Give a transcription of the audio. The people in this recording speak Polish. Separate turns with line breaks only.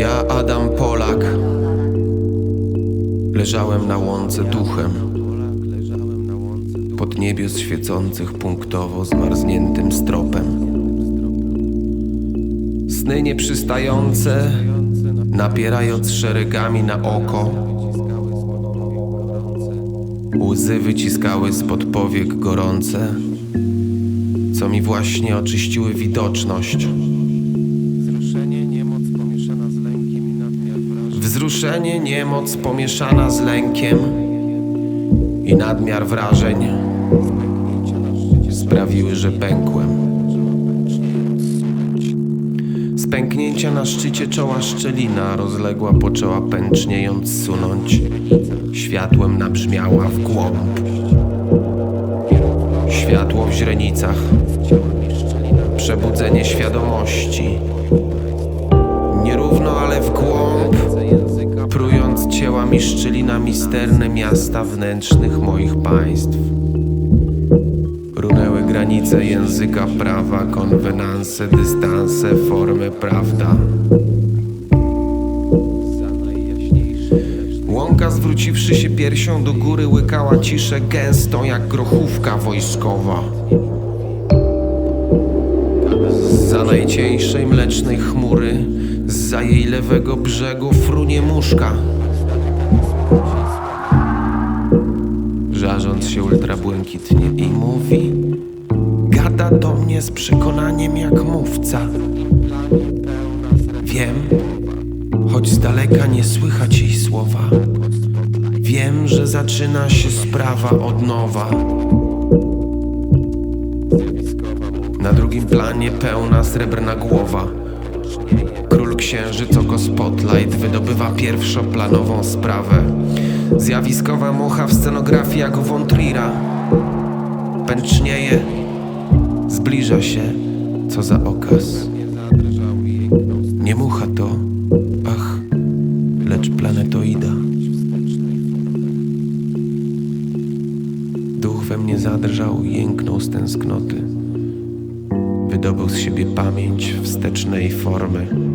Ja, Adam Polak, leżałem na łące duchem pod niebios świecących punktowo zmarzniętym stropem. Sny nieprzystające, napierając szeregami na oko, łzy wyciskały spod powiek gorące, co mi właśnie oczyściły widoczność.
Wzruszenie, niemoc pomieszana z lękiem i nadmiar wrażeń
sprawiły, że pękłem. Z pęknięcia na szczycie czoła szczelina rozległa poczęła pęczniejąc sunąć. Światłem nabrzmiała w głąb. Światło w źrenicach. Przebudzenie świadomości. Cięłami szczelina misterne miasta wnętrznych moich państw. Runęły granice języka prawa, konwenanse, dystanse, formy, prawda. Łąka zwróciwszy się piersią do góry łykała ciszę gęstą jak grochówka wojskowa. Za najcieńszej mlecznej chmury, za jej lewego brzegu frunie muszka. Żarząc się ultrabłękitnie i mówi Gada do mnie z przekonaniem jak mówca. Wiem, choć z daleka nie słychać jej słowa. Wiem, że zaczyna się sprawa od nowa. Na drugim planie pełna srebrna głowa. Król księżyc oko spotlight wydobywa pierwszoplanową sprawę Zjawiskowa mucha w scenografii jak u Pęcznieje, zbliża się, co za okaz.
Nie
mucha to, ach, lecz planetoida. Duch we mnie zadrżał jęknął z tęsknoty. Wydobył z siebie pamięć wstecznej formy